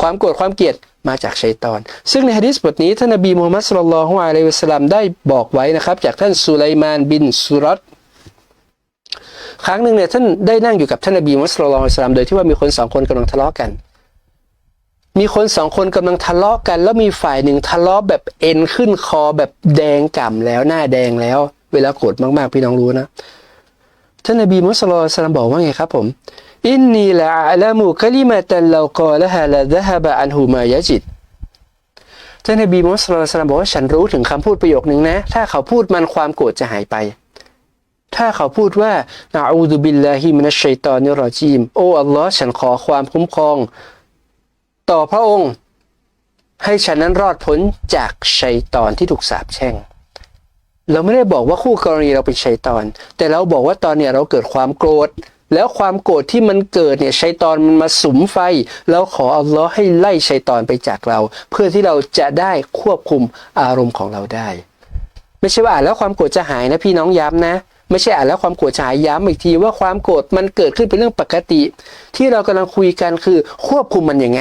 ความโกรธความเกลียดมาจากชัยตอน ซึ่งในฮะดิษบทนี้ท่านนบีมูฮัมมัดสุลลัลฮุอะลัยฮิวะสัลลัมได้บอกไว้นะครับ จากท่านสุไลมานบินสุรัตครั้งหนึ่งเนี่ยท่านได้นั่งอยู่กับท่านนบีมุสลิมอัลสลามโดยที่ว่ามีคนสองคนกำลังทะเลาะกัน มีคนสองคนกำลังทะเลาะกัน แล้วมีฝ่ายหนึ่งทะเลาะแบบเอ็นขึ้นคอแบบแดงก่ำแล้วหน้าแดงแล้ว เวลาโกรธมากๆพี่น้องรู้นะ ท่านนบีมุสลิมอัลสลามบอกว่าไงครับผม อินนีละอัลามุคลิมาตันลากอละฮะละดะฮะบะอันฮูมายะจิตท่านนบีมุสลิมอัลสลามบอกว่าฉันรู้ถึงคำพูดประโยคนึงนะ ถ้าเขาพูดมันความโกรธจะหายไป ถ้าเขาพูดว่านะอูดุบิลลาฮิมินัชชัยตอนิรรอจีม โอ้อัลลอฮ์ฉันขอความคุ้มครอง ต่อพระองค์ ให้ฉันนั้นรอดพ้นจากชัยตอนที่ถูกสาปแช่งเราไม่ได้บอกว่าคู่กรณีเราเป็นชัยตอน แต่เราบอกว่าตอนเนี้ยเราเกิดความโกรธ แล้วความโกรธที่มันเกิดเนี่ยชัยตอนมันมาสุมไฟ แล้วขออัลลอฮ์ให้ไล่ชัยตอนไปจากเรา เพื่อที่เราจะได้ควบคุมอารมณ์ของเราได้ ไม่ใช่ว่าอ่านแล้วความโกรธจะหายนะพี่น้องย้ำนะ ไม่ใช่อ่านแล้วความโกรธจะหายย้ำอีกทีว่าความโกรธมันเกิดขึ้นเป็นเรื่องปกติ ที่เรากำลังคุยกันคือควบคุมมันยังไง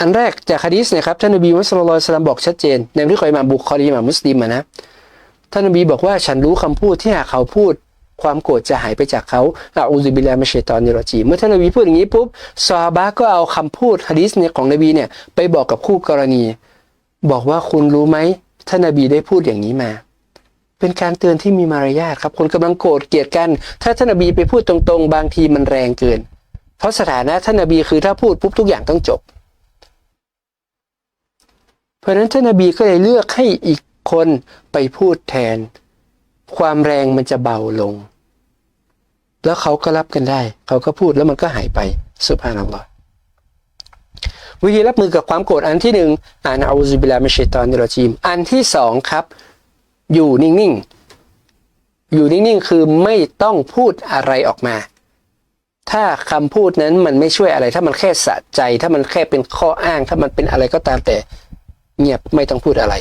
อันแรกจากฮะดีษนะครับท่านนบีมุสลิมสลามบอกชัดเจนในที่คอยมาบุคคลีมามุสลิมนะท่านนบีบอกว่าฉันรู้คำพูดที่หากเขาพูด ความโกรธจะหายไปจากเขาอะอูซุบิลามินชัยตอนิรรจี เมื่อท่านนบีพูดอย่างนี้ปุ๊บซอฮาบะก็เอาคำพูดฮะดีษเนี่ยของนบีเนี่ยไปบอกกับคู่กรณี บอกว่าคุณรู้ไหมท่านนบีได้พูดอย่างนี้มา เป็นการเตือนที่มีมารยาทครับ คนกำลังโกรธเกลียดกัน ถ้าท่านนบีไปพูดตรงๆ บางทีมันแรงเกิน เพราะสถานะท่านนบีคือถ้าพูดปุ๊บทุกอย่างต้องจบ เพราะฉะนั้นท่านนบีก็เลยเลือกให้อีกคนไปพูดแทน ความแรงมันจะเบาลง แล้วเขาก็รับกันได้ เขาก็พูดแล้วมันก็หายไปสุภาพนัลลอฮ์วิธีรับมือกับความโกรธอันที่หนึ่งอ่านอูซุบิลามิชตอนิรรจีม อันที่สองครับ อยู่นิ่งๆ อยู่นิ่งๆ คือไม่ต้องพูดอะไรออกมา ถ้าคำพูดนั้นมันไม่ช่วยอะไร ถ้ามันแค่สะใจ ถ้ามันแค่เป็นข้ออ้าง ถ้ามันเป็นอะไรก็ตามแต่ เงียบไม่ต้องพูดอะไร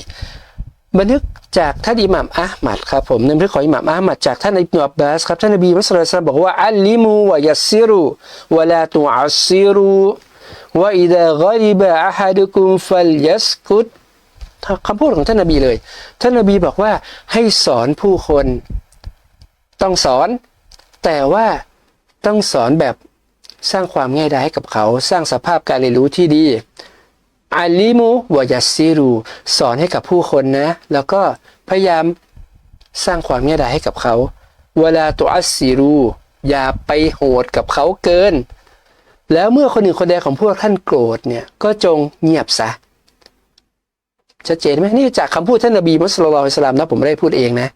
บันทึกจากท่านอิหม่ามอะห์มัดครับผมในบันทึกของอิหม่ามอะห์มัดจากท่านอิบนุอับบาสครับท่านนบีมุสลิมบอกว่าอัลลิมูวะยัสซิรุวะลาตุอัสซิรุวะอิดะกอริบะอะฮัดุคุมฟัลยัสกุตคำพูดของท่านนบีเลย ท่านนบีบอกว่าให้สอนผู้คน ต้องสอน แต่ว่าต้องสอนแบบสร้างความง่ายดายให้กับเขา สร้างสภาพการเรียนรู้ที่ดี อาลิมูวยัสซิรู สอนให้กับผู้คนนะ แล้วก็พยายามสร้างความง่ายดาให้กับเขาเวลาตัวอัสซิรู อย่าไปโหดกับเขาเกิน แล้วเมื่อคนหนึ่งคนใดของพวกท่านโกรธเนี่ย ก็จงเงียบซะชัดเจนไหมนี่จากคำพูดท่านนบีมุสลิมอิสลามนะผมไม่ได้พูดเองนะ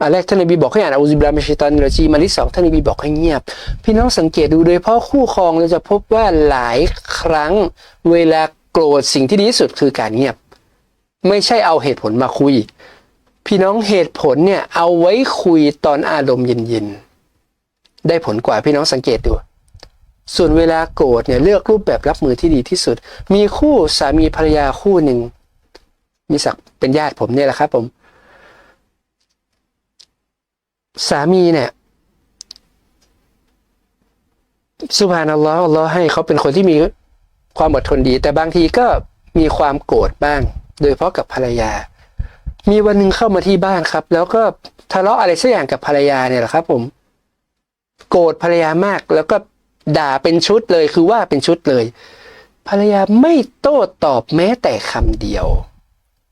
อันแรกท่านนบีบอกให้อ่านอูซิบลามิชิตันรจีมาที่สองท่านนบีบอกให้เงียบ พี่น้องสังเกตดูโดยเฉพาะคู่ครองเราจะพบว่าหลายครั้งเวลา โกรธสิ่งที่ดีที่สุดคือการเงียบ ไม่ใช่เอาเหตุผลมาคุย พี่น้องเหตุผลเนี่ยเอาไว้คุยตอนอารมณ์เย็นๆได้ผลกว่าพี่น้องสังเกตดูส่วนเวลาโกรธเนี่ยเลือกรูปแบบรับมือที่ดีที่สุด มีคู่สามีภรรยาคู่หนึ่ง มีศักเป็นญาติผมเนี่ยแหละครับผม สามีเนี่ยสุภานัลลอฮ์อัลลอฮ์ให้เขาเป็นคนที่มี ความอดทนดี แต่บางทีก็มีความโกรธบ้าง โดยเฉพาะกับภรรยา มีวันหนึ่งเข้ามาที่บ้านครับ แล้วก็ทะเลาะอะไรสักอย่างกับภรรยาเนี่ยแหละครับ ผม โกรธภรรยามากแล้วก็ด่าเป็นชุดเลยคือว่าเป็นชุดเลย ภรรยาไม่โต้ตอบแม้แต่คำเดียว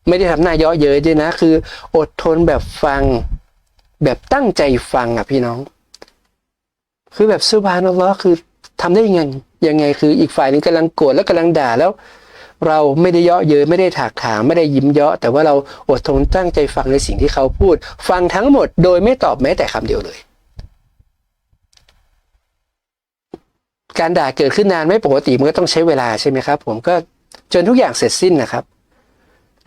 ไม่ได้ทำหน้าเยาะเย้ยด้วยนะ คือ อดทนแบบฟัง แบบตั้งใจฟังอะพี่น้อง คือแบบสุบานัลลอฮ์คือทำได้ยังไง ยังไงคืออีกฝ่ายหนึงกำลังโกรธแล้วกำลังด่าแล้ว เราไม่ได้เยาะเย้ยไม่ได้ถากถางไม่ได้ยิ้มเยาะ แต่ว่าเราอดทนตั้งใจฟังในสิ่งที่เขาพูด ฟังทั้งหมดโดยไม่ตอบแม้แต่คำเดียวเลย การด่าเกิดขึ้นนานไม่ปกติมันก็ต้องใช้เวลาใช่ไหมครับ ผมก็จนทุกอย่างเสร็จสิ้นนะครับ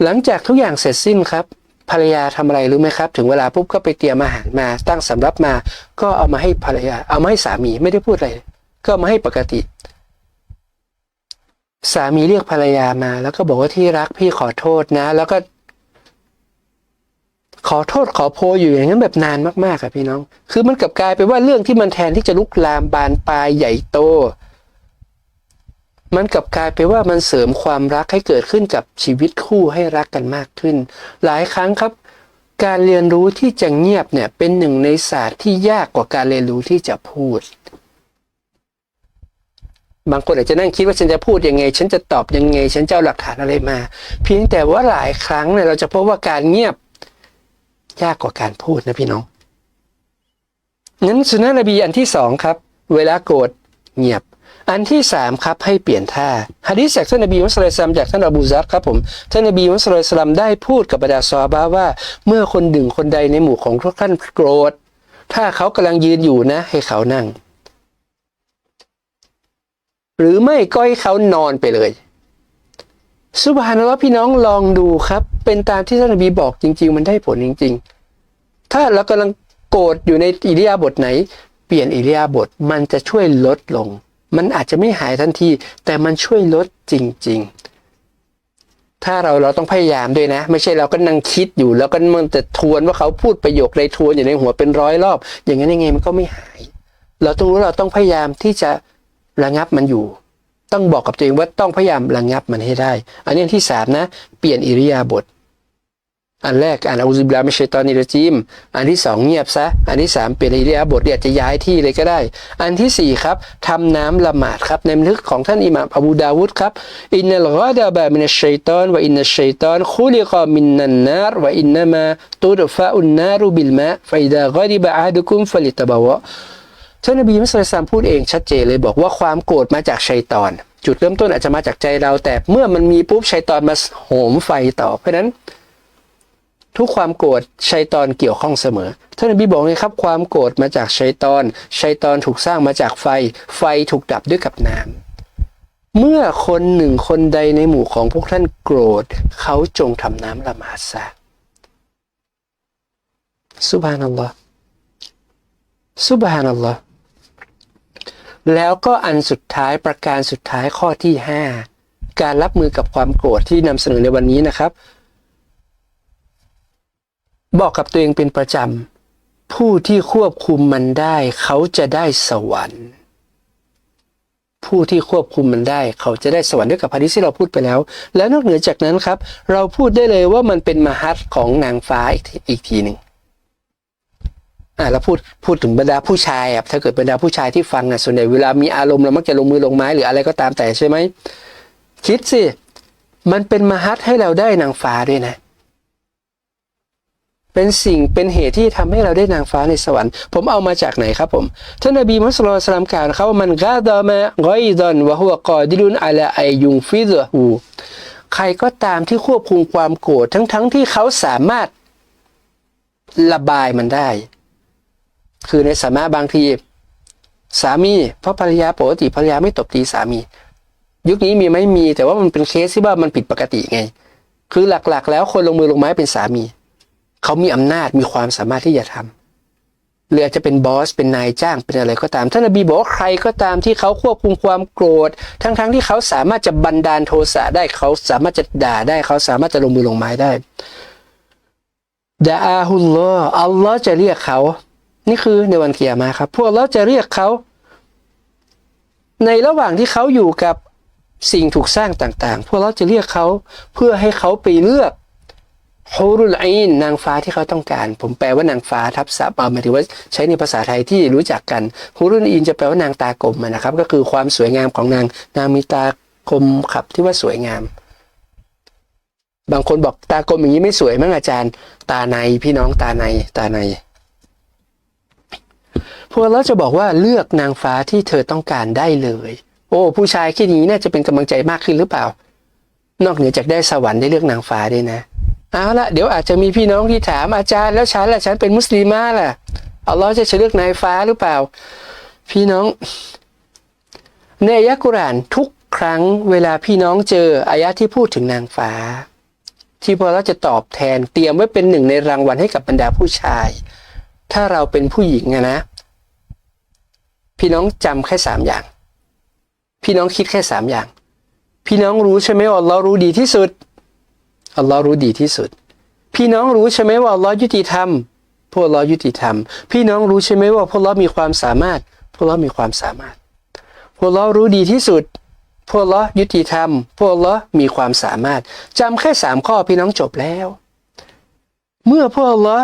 หลังจากทุกอย่างเสร็จสิ้นครับภรรยาทำอะไรรู้ไหมครับ ถึงเวลาปุ๊บก็ไปเตรียมอาหารมาตั้งสำรับมา ก็เอามาให้ภรรยาเอามาให้สามีไม่ได้พูดอะไรเลย ก็มาให้ปกติ สามีเรียกภรรยามา แล้วก็บอกว่าที่รักพี่ขอโทษนะ แล้วก็ ขอโทษขอโพยอยู่อย่างนั้นแบบนานมากๆอะพี่น้อง คือมันกลับกลายไปว่าเรื่องที่มันแทนที่จะลุกลามบานปลายใหญ่โต มันกลับกลายไปว่ามันเสริมความรักให้เกิดขึ้นกับชีวิตคู่ให้รักกันมากขึ้น หลายครั้งครับการเรียนรู้ที่จะเงียบเนี่ยเป็นหนึ่งในศาสตร์ที่ยากกว่าการเรียนรู้ที่จะพูด บางคนอาจจะนั่งคิดว่าฉันจะพูดยังไง ฉันจะตอบยังไง ฉันจะเอาหลักฐานอะไรมา เพียงแต่ว่าหลายครั้งเนี่ยเราจะพบว่าการเงียบยากกว่าการพูดนะพี่น้องงั้นสุนนะนบีอันที่สองครับ เวลาโกรธเงียบ อันที่สามครับให้เปลี่ยนท่าฮะดีษจากท่านนบีมุสลิมจากท่านอบูซัรครับผมท่านนบีมุสลิมได้พูดกับบรรดาซอฮาบะห์ว่า เมื่อคนหนึ่งคนใดในหมู่ของทุกท่านโกรธ ถ้าเขากำลังยืนอยู่นะ ให้เขานั่ง หรือไม่ก็ให้เขานอนไปเลยสุบฮานัลอพี่น้องลองดูครับ เป็นตามที่ท่านนบีบอกจริง ๆ มันได้ผลจริง ๆ ถ้าเรากำลังโกรธอยู่ในอิริยาบถไหน เปลี่ยนอิริยาบถมันจะช่วยลดลง มันอาจจะไม่หายทันที แต่มันช่วยลดจริง ๆ ถ้าเราเราต้องพยายามด้วยนะ ไม่ใช่เราก็นั่งคิดอยู่แล้วก็มันจะทวนว่าเขาพูดประโยคใดทวนอยู่ในหัวเป็นร้อยรอบ อย่างนั้นยังไงมันก็ไม่หาย เราต้องรู้เราต้องพยายามที่จะ ระงับมันอยู่ ต้องบอกกับตัวเองว่าต้องพยายามระงับมันให้ได้ อันนี้ที่สามนะ เปลี่ยนอิริยาบถอันแรกอ่านอูซุบิลาฮิมินชัยตอนิรจีมอันที่สองเงียบซะ อันที่สามเปลี่ยนอิริยาบถเนี่ยจะย้ายที่เลยก็ได้ อันที่สี่ครับทำน้ำละหมาดครับในบันทึกของท่านอิหม่ามอบูดาวุดครับอินนัลกอดาบะมินัชชัยตอนวะอินนัชชัยตอนคุลิกะมินนันนารวะอินนามาตุดฟะอุนนารุบิลมะฟะอิดากอดิบะอาดุคุมฟะลิตบาวะ ท่านนบีมุสลิมพูดเองชัดเจนเลยบอกว่าความโกรธมาจากชัยตอน จุดเริ่มต้นอาจจะมาจากใจเรา แต่เมื่อมันมีปุ๊บชัยตอนมาโหมไฟต่อ เพราะนั้น ทุกความโกรธชัยตอนเกี่ยวข้องเสมอท่านนบีบอกไงครับความโกรธมาจากชัยตอนชัยตอนถูกสร้างมาจากไฟ ไฟถูกดับด้วยกับน้ำเมื่อคนหนึ่งคนใดในหมู่ของพวกท่านโกรธ เขาจงทำน้ำละหมาดซะซุบฮานัลลอฮ์ซุบฮานัลลอฮ์ แล้วก็อันสุดท้ายประการสุดท้ายข้อที่ห้าการรับมือกับความโกรธที่นำเสนอในวันนี้นะครับ บอกกับตัวเองเป็นประจำผู้ที่ควบคุมมันได้ เขาจะได้สวรรค์ ผู้ที่ควบคุมมันได้ เขาจะได้สวรรค์ด้วยกับพาดิษที่เราพูดไปแล้ว แล้วนอกเหนือจากนั้นครับ เราพูดได้เลยว่ามันเป็นมหัศของนางฟ้าอีกทีหนึ่ง อ่าเราพูดพูดถึงบรรดาผู้ชายอะถ้าเกิดบรรดาผู้ชายที่ฟังอะส่วนใหญ่เวลามีอารมณ์เรามักจะลงมือลงไม้หรืออะไรก็ตามแต่ใช่ไหมคิดสิมันเป็นมหัศให้เราได้นางฟ้าด้วยนะ เป็นสิ่งเป็นเหตุที่ทำให้เราได้นางฟ้าในสวรรค์ ผมเอามาจากไหนครับผม ท่านนบีมุสลิมสลามกล่าวนะครับว่ามันกาดามะกอยดอนวะฮุวกอดิลุนอาลาไอยุงฟิดหูใครก็ตามที่ควบคุมความโกรธทั้งๆทที่เขาสามารถระบายมันได้ คือในสามารถบางที สามีเพราะภรรยาปกติภรรยาไม่ตบตีสามี ยุคนี้มีไหมมีแต่ว่ามันเป็นเคสที่ว่ามันผิดปกติไง คือหลักๆ แล้วคนลงมือลงไม้เป็นสามี เขามีอำนาจมีความสามารถที่จะทำหรืออาจจะเป็นบอสเป็นนายจ้างเป็นอะไรก็ตามท่านนบีบอกว่าใครก็ตามที่เขาควบคุมความโกรธ ทั้งๆทที่เขาสามารถจะบันดาลโทสะได้เขาสามารถจะด่าได้เขาสามารถจะลงมือลงไม้ได้ดาอาฮุลลอฮ์อัลลอฮ์จะเรียกเขา นี่คือในวันเกียรมาครับ พวกเราจะเรียกเขา ในระหว่างที่เขาอยู่กับสิ่งถูกสร้างต่าง ๆ พวกเราจะเรียกเขาเพื่อให้เขาไปเลือกฮูรุลไอินนางฟ้าที่เขาต้องการ ผมแปลว่านางฟ้าทับศัพท์เอาหมายถึงว่าใช้ในภาษาไทยที่รู้จักกันฮูรุลอินจะแปลว่านางตากลมนะครับ ก็คือความสวยงามของนางนางมีตากลมขับที่ว่าสวยงาม บางคนบอกตากลมอย่างนี้ไม่สวยมั้งอาจารย์ ตาในพี่น้องตาในตาใน พวกเราจะบอกว่าเลือกนางฟ้าที่เธอต้องการได้เลย โอ้ผู้ชายที่นี้น่าจะเป็นกำลังใจมากขึ้นหรือเปล่า นอกเหนือจากได้สวรรค์ได้เลือกนางฟ้าด้วยนะเอาละเดี๋ยวอาจจะมีพี่น้องที่ถามอาจารย์แล้วฉันล่ะฉันเป็นมุสลิมาล่ะอัลลอฮ์จะเลือกนายฟ้าหรือเปล่า พี่น้องในอายะกุรานทุกครั้งเวลาพี่น้องเจออายะที่พูดถึงนางฟ้า ที่พอเราจะตอบแทนเตรียมไว้เป็นหนึ่งในรางวัลให้กับบรรดาผู้ชาย ถ้าเราเป็นผู้หญิงอะนะ พี่น้องจำแค่สามอย่าง พี่น้องคิดแค่สามอย่าง พี่น้องรู้ใช่ไหมว่าอัลลอฮ์รู้ดีที่สุดอัลลอฮ์รู้ดีที่สุด พี่น้องรู้ใช่ไหมว่าอัลลอฮ์ยุติธรรมพวกเรายุติธรรม พี่น้องรู้ใช่ไหมว่าพวกเรามีความสามารถ พวกเรามีความสามารถ พวกเรารู้ดีที่สุด พวกล้อยุติธรรม พวกล้อมีความสามารถจำแค่สามข้อพี่น้องจบแล้ว เมื่อพวกล้อ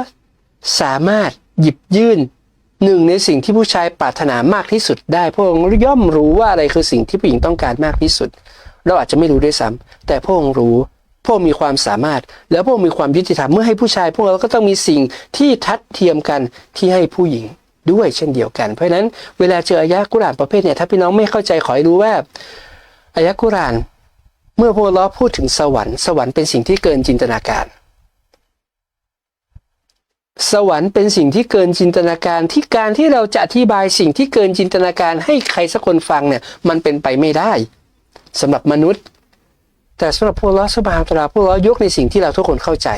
สามารถหยิบยื่น หนึ่งในสิ่งที่ผู้ชายปรารถนามากที่สุดได้พวกองค์ย่อมรู้ว่าอะไรคือสิ่งที่ผู้หญิงต้องการมากที่สุด เราอาจจะไม่รู้ด้วยซ้ำแต่พวกองค์รู้พวกมีความสามารถ แล้วพวกมีความยุติธรรมเมื่อให้ผู้ชายพวกเราก็ต้องมีสิ่งที่ทัดเทียมกันที่ให้ผู้หญิงด้วยเช่นเดียวกัน เพราะฉะนั้นเวลาเจออายะกุรานประเภทเนี่ยถ้าพี่น้องไม่เข้าใจขอให้รู้ว่าอายะกุราน เมื่อพวกเราพูดถึงสวรรค์สวรรค์เป็นสิ่งที่เกินจินตนาการ สวรรค์เป็นสิ่งที่เกินจินตนาการที่การที่เราจะอธิบายสิ่งที่เกินจินตนาการให้ใครสักคนฟังเนี่ยมันเป็นไปไม่ได้สำหรับมนุษย์ แต่สำหรับพวกเราสบานตราพวกเรายกในสิ่งที่เราทุกคนเข้าใจ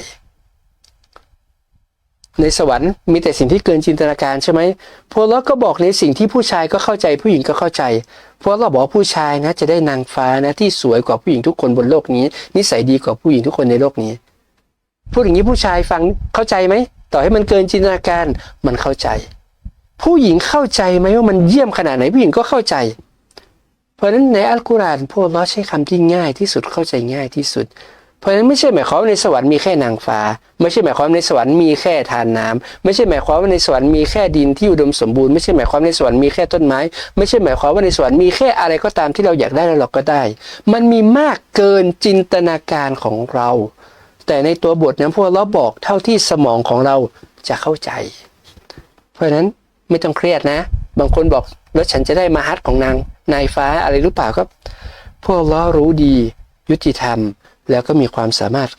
ในสวรรค์มีแต่สิ่งที่เกินจินตนาการใช่ไหมพวกเราก็บอกในสิ่งที่ผู้ชายก็เข้าใจผู้หญิงก็เข้าใจพวกเราบอกผู้ชายนะจะได้นางฟ้านะที่สวยกว่าผู้หญิงทุกคนบนโลกนี้ นิสัยดีกว่าผู้หญิงทุกคนในโลกนี้ พูดอย่างนี้ผู้ชายฟังเข้าใจไหม ต่อให้มันเกินจินตนาการมันเข้าใจ ผู้หญิงเข้าใจไหมว่ามันเยี่ยมขนาดไหนผู้หญิงก็เข้าใจ เพราะฉะนั้นในอัลกุรอานพวกเราใช้คำที่ง่ายที่สุดเข้าใจง่ายที่สุด เพราะฉะนั้นไม่ใช่หมายความว่าในสวรรค์มีแค่นางฟ้า ไม่ใช่หมายความว่าในสวรรค์มีแค่ทานน้ำไม่ใช่หมายความว่าในสวรรค์มีแค่ดินที่อุดมสมบูรณ์ไม่ใช่หมายความในสวรรค์มีแค่ต้นไม้ ไม่ใช่หมายความว่าในสวรรค์มีแค่อะไรก็ตามที่เราอยากได้แล้วเราก็ได้ มันมีมากเกินจินตนาการของเรา แต่ในตัวบทเนี่ยพวกเราบอกเท่าที่สมองของเราจะเข้าใจ เพราะฉะนั้นไม่ต้องเครียดนะ บางคนบอกแล้วฉันจะได้มาฮัตของนางนายฟ้าอะไรหรือเปล่าครับ พวกเรารู้ดียุติธรรม แล้วก็มีความสามารถ